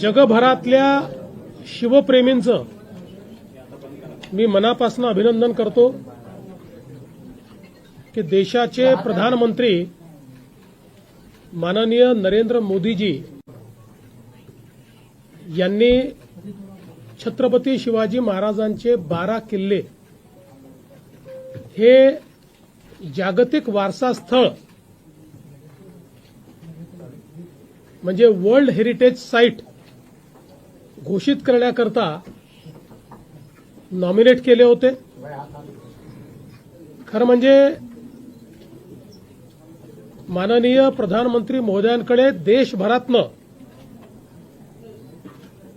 जगभरातल्या शिवप्रेमींचं मी मनापासून अभिनंदन करतो की देशाचे प्रधानमंत्री माननीय नरेंद्र मोदीजी यांनी छत्रपती शिवाजी महाराजांचे बारा किल्ले हे जागतिक वारसा स्थळ म्हणजे वर्ल्ड हेरिटेज साईट घोषित करण्याकरता नॉमिनेट केले होते. खरं म्हणजे माननीय प्रधानमंत्री महोदयांकडे देशभरातनं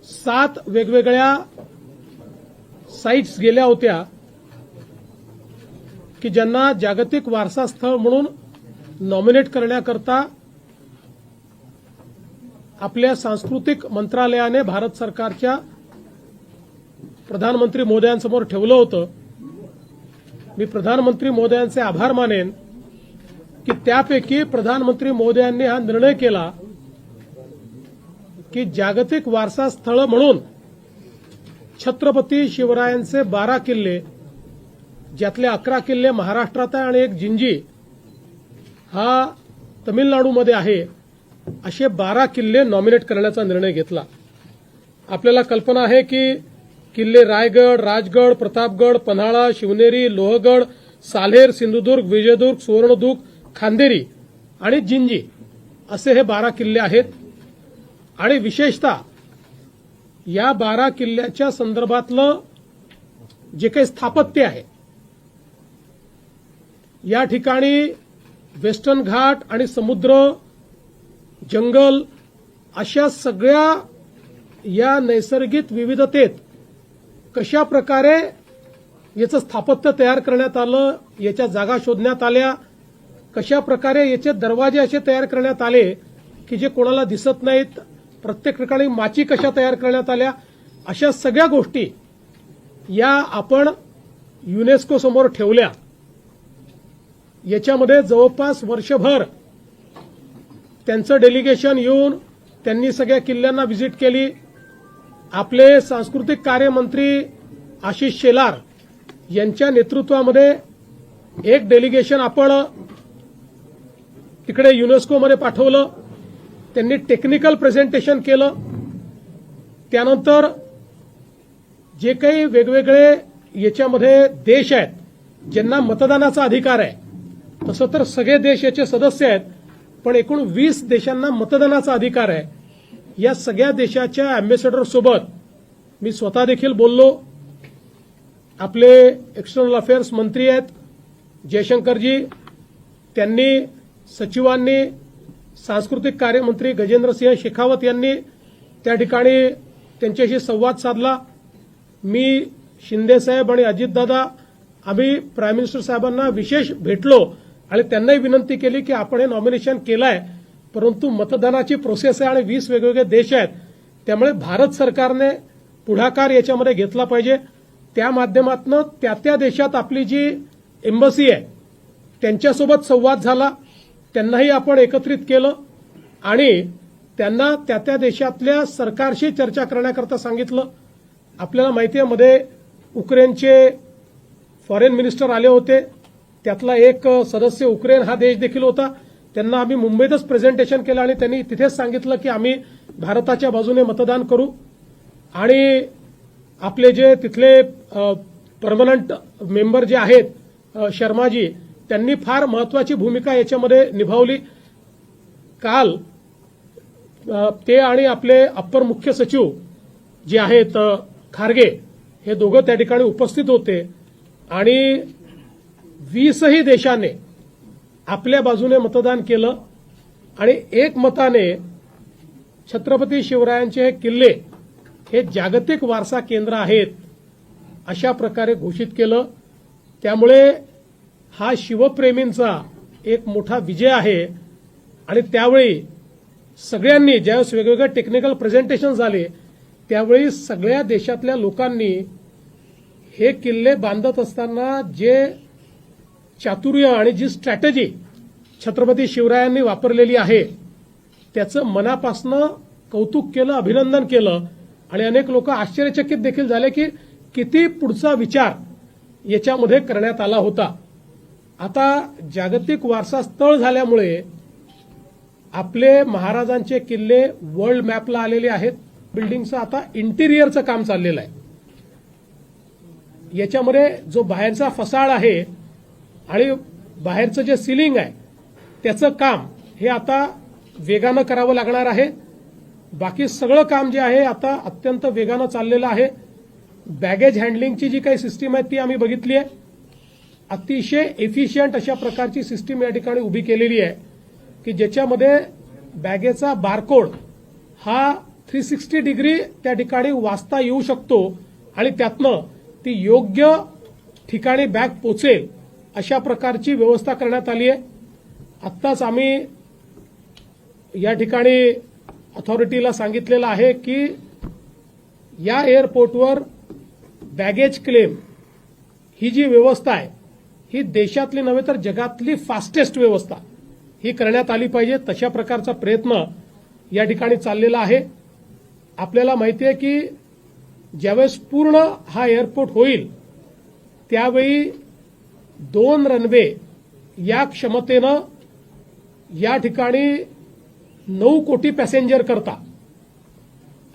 सात वेगवेगळ्या साईट्स गेल्या होत्या की ज्यांना जागतिक वारसा स्थळ म्हणून नॉमिनेट करण्याकरता आपल्या सांस्कृतिक मंत्रालयाने भारत सरकारच्या प्रधानमंत्री मोदयांसमोर ठेवलं होतं. मी प्रधानमंत्री मोदयांचे आभार मानेन की त्यापैकी प्रधानमंत्री मोदयांनी हा निर्णय केला की जागतिक वारसा स्थळ म्हणून छत्रपती शिवरायांचे बारा किल्ले ज्यातले अकरा किल्ले महाराष्ट्रात आहे आणि एक जिंजी हा तमिळनाडूमध्ये आहे असे बारा किल्ले नॉमिनेट करण्याचा निर्णय घेतला. आपल्याला कल्पना आहे की किल्ले रायगड राजगड प्रतापगड पन्हाळा शिवनेरी लोहगड सालेर सिंधुदुर्ग विजयदुर्ग सुवर्णदुर्ग खांदेरी आणि जिंजी असे हे बारा किल्ले आहेत. आणि विशेषतः या बारा किल्ल्याच्या संदर्भातलं जे काही स्थापत्य आहे या ठिकाणी वेस्टर्न घाट आणि समुद्र जंगल अशा सगळ्या या नैसर्गिक विविधतेत कशा प्रकारे याचं स्थापत्य तयार करण्यात आलं याच्या जागा शोधण्यात आल्या कशा प्रकारे याचे दरवाजे असे तयार करण्यात आले की जे कोणाला दिसत नाहीत प्रत्येक ठिकाणी माची कशा तयार करण्यात आल्या अशा सगळ्या गोष्टी या आपण युनेस्को समोर ठेवल्या. याच्यामध्ये जवळपास वर्षभर त्यांचं डेलिगेशन येऊन त्यांनी सगळ्या किल्ल्यांना व्हिजिट केली. आपले सांस्कृतिक कार्यमंत्री आशिष शेलार यांच्या नेतृत्वामध्ये एक डेलिगेशन आपण तिकडे युनेस्कोमध्ये पाठवलं. त्यांनी टेक्निकल प्रेझेंटेशन केलं. त्यानंतर जे काही वेगवेगळे याच्यामध्ये देश आहेत ज्यांना मतदानाचा अधिकार आहे तसं तर सगळे देश याचे सदस्य आहेत पण एकूण वीस देशांना मतदानाचा अधिकार आहे. या सगळ्या देशाच्या अँबेसेडर सोबत मी स्वतः देखील बोललो. आपले एक्सटर्नल अफेअर्स मंत्री आहेत जयशंकरजी त्यांनी सचिवांनी सांस्कृतिक कार्यमंत्री गजेंद्रसिंह शेखावत यांनी त्या ठिकाणी त्यांच्याशी संवाद साधला. मी शिंदेसाहेब आणि अजितदादा आम्ही प्राईम मिनिस्टर साहेबांना विशेष भेटलो. आणि त्यांनाही विनंती केली की आपण हे नॉमिनेशन केलं आहे परंतु मतदानाची प्रोसेस आहे आणि वीस वेगवेगळे देश आहेत. त्यामुळे भारत सरकारने पुढाकार याच्यामध्ये घेतला पाहिजे. त्या माध्यमातून त्या त्या देशात आपली जी एम्बसी आहे त्यांच्यासोबत संवाद झाला. त्यांनाही आपण एकत्रित केलं. आणि त्यांना त्या त्या देशातल्या सरकारशी चर्चा करण्याकरता सांगितलं. आपल्याला माहिती आहे मध्ये उक्रेनचे फॉरेन मिनिस्टर आले होते. त्यातला एक सदस्य उक्रेन हा देश देखील होता. त्यांना आम्ही मुंबईतच प्रेझेंटेशन केलं आणि त्यांनी तिथेच सांगितलं की आम्ही भारताच्या बाजूने मतदान करू. आणि आपले जे तिथले परमनंट मेंबर जे आहेत शर्माजी त्यांनी फार महत्वाची भूमिका याच्यामध्ये निभावली. काल ते आणि आपले अप्पर मुख्य सचिव जे आहेत खारगे हे दोघं त्या ठिकाणी उपस्थित होते. आणि वीसही देशाने आपल्या बाजूने मतदान केलं आणि एक मताने छत्रपती शिवरायांचे हे किल्ले हे जागतिक वारसा केंद्र आहेत अशा प्रकारे घोषित केलं. त्यामुळे हा शिवप्रेमींचा एक मोठा विजय आहे आणि त्यावेळी सगळ्यांनी ज्यावेळेस वेगवेगळे टेक्निकल प्रेझेंटेशन झाले त्यावेळी सगळ्या देशातल्या लोकांनी हे किल्ले बांधत असताना जे चातुर्य आणि जी स्ट्रॅटेजी छत्रपती शिवरायांनी वापरलेली आहे त्याचं मनापासनं कौतुक केलं अभिनंदन केलं आणि अनेक लोक आश्चर्यचकित देखील झाले की किती पुढचा विचार याच्यामध्ये करण्यात आला होता. आता जागतिक वारसा स्थळ झाल्यामुळे आपले महाराजांचे किल्ले वर्ल्ड मॅपला आलेले आहेत. बिल्डिंगचं आता इंटिरियरचं काम चाललेलं आहे. याच्यामध्ये जो बाहेरचा फसाड आहे आणि बाहेरचं जे सिलिंग आहे त्याचं काम हे आता वेगानं करावं लागणार आहे. बाकी सगळं काम जे आहे आता अत्यंत वेगानं चाललेलं आहे. बॅगेज हँडलिंगची जी काही सिस्टीम आहे ती आम्ही बघितली आहे. अतिशय एफिशियंट अशा प्रकारची सिस्टीम या ठिकाणी उभी केलेली आहे की ज्याच्यामध्ये बॅगेचा बारकोड हा थ्री सिक्स्टी डिग्री त्या ठिकाणी वाचता येऊ शकतो आणि त्यातनं ती योग्य ठिकाणी बॅग पोचेल. अशा प्रकारची व्यवस्था करण्यात आली आहे. आत्ताच आम्ही या ठिकाणी अथॉरिटीला सांगितलेलं आहे की या एअरपोर्टवर बॅगेज क्लेम ही जी व्यवस्था आहे ही देशातली नव्हे तर जगातली फास्टेस्ट व्यवस्था ही करण्यात आली पाहिजे. तशा प्रकारचा प्रयत्न या ठिकाणी चाललेला आहे. आपल्याला माहिती आहे की ज्यावेळेस पूर्ण हा एअरपोर्ट होईल त्यावेळी दोन रनवे या क्षमतेनं या ठिकाणी नऊ कोटी पॅसेंजर करता.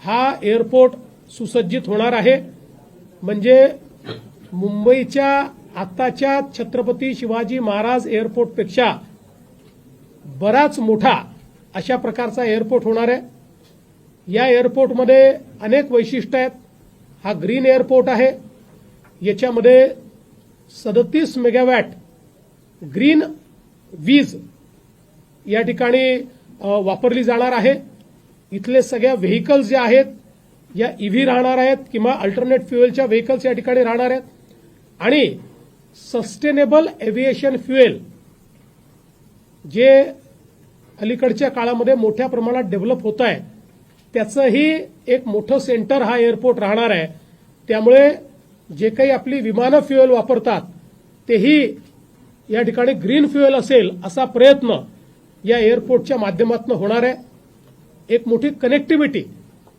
हा एअरपोर्ट सुसज्जित होणार आहे. म्हणजे मुंबईच्या आताच्या छत्रपती शिवाजी महाराज एअरपोर्टपेक्षा बराच मोठा अशा प्रकारचा एअरपोर्ट होणार आहे. या एअरपोर्टमध्ये अनेक वैशिष्ट्य आहेत. हा ग्रीन एअरपोर्ट आहे. याच्यामध्ये सदतीस मेगावॅट ग्रीन वीज या ठिकाणी वापरली जाणार आहे. इथले सगळ्या व्हेकल्स जे आहेत या ईव्ही राहणार आहेत किंवा अल्टरनेट फ्युएलच्या व्हेकल्स या ठिकाणी राहणार आहेत. आणि सस्टेनेबल एव्हिएशन फ्युएल जे अलीकडच्या काळामध्ये मोठ्या प्रमाणात डेव्हलप होत आहे त्याचंही एक मोठं सेंटर हा एअरपोर्ट राहणार आहे. त्यामुळे जे काही आपली विमानं फ्युएल वापरतात तेही या ठिकाणी ग्रीन फ्युएल असेल असा प्रयत्न या एअरपोर्टच्या माध्यमातून होणार आहे. एक मोठी कनेक्टिव्हिटी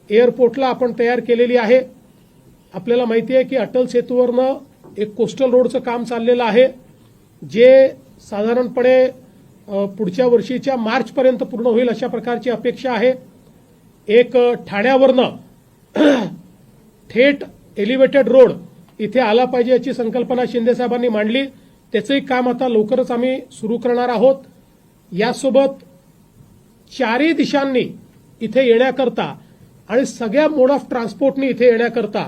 एअरपोर्टला आपण तयार केलेली आहे. आपल्याला माहिती आहे की अटल सेतूवरनं एक कोस्टल रोडचं काम चाललेलं आहे जे साधारणपणे पुढच्या वर्षीच्या मार्चपर्यंत पूर्ण होईल अशा प्रकारची अपेक्षा आहे. एक ठाण्यावरनं थेट एलिव्हेटेड रोड इथे आला पाहिजे याची संकल्पना शिंदेसाहेबांनी मांडली. त्याचंही काम आता लवकरच आम्ही सुरू करणार आहोत. यासोबत चारही दिशांनी इथे येण्याकरता आणि सगळ्या मोड ऑफ ट्रान्सपोर्टनी इथे येण्याकरता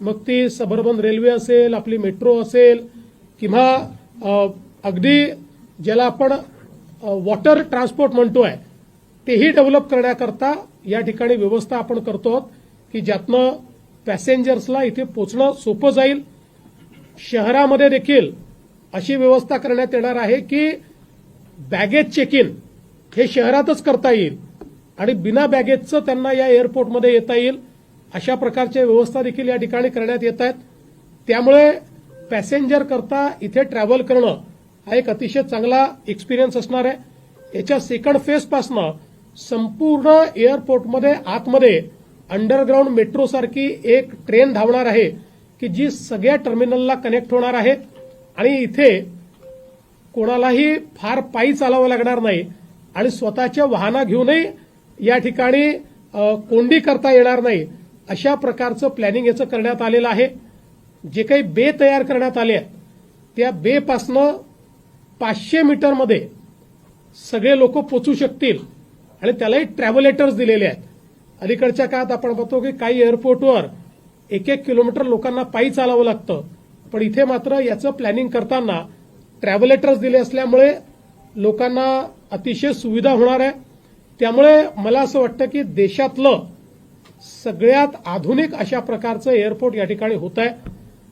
मग ती सबर्बन रेल्वे असेल आपली मेट्रो असेल किंवा अगदी ज्याला आपण वॉटर ट्रान्सपोर्ट म्हणतोय तेही डेव्हलप करण्याकरता या ठिकाणी व्यवस्था आपण करतो आहोत की ज्यातनं पॅसेंजर्सला इथे पोचणं सोपं जाईल. शहरामध्ये देखील अशी व्यवस्था करण्यात येणार आहे की बॅगेज चेक इन हे शहरातच करता येईल आणि बिना बॅगेजचं त्यांना या एअरपोर्टमध्ये येता येईल. अशा प्रकारच्या व्यवस्था देखील या ठिकाणी करण्यात येत आहेत. त्यामुळे पॅसेंजर करता इथे ट्रॅव्हल करणं हा एक अतिशय चांगला एक्सपिरियन्स असणार आहे. याच्या सेकंड फेजपासनं संपूर्ण एअरपोर्टमध्ये आतमध्ये अंडरग्राऊंड मेट्रो सारखी एक ट्रेन धावणार आहे की जी सगळ्या टर्मिनलला कनेक्ट होणार आहे आणि इथे कोणालाही फार पायी चालावं लागणार नाही आणि स्वतःच्या वाहना घेऊनही या ठिकाणी कोंडी करता येणार नाही. अशा प्रकारचं प्लॅनिंग याचं करण्यात आलेलं आहे. जे काही बे तयार करण्यात आले आहेत त्या बेपासनं पाचशे मीटरमध्ये सगळे लोक पोचू शकतील आणि त्यालाही ट्रॅव्हलेटर्स दिलेले आहेत. अलीकडच्या काळात आपण बघतो की काही एअरपोर्टवर एक एक किलोमीटर लोकांना पायी चालावं लागतं. पण इथे मात्र याचं प्लॅनिंग करताना ट्रॅव्हलेटर्स दिले असल्यामुळे लोकांना अतिशय सुविधा होणार आहे. त्यामुळे मला असं वाटतं की देशातलं सगळ्यात आधुनिक अशा प्रकारचं एअरपोर्ट या ठिकाणी होत आहे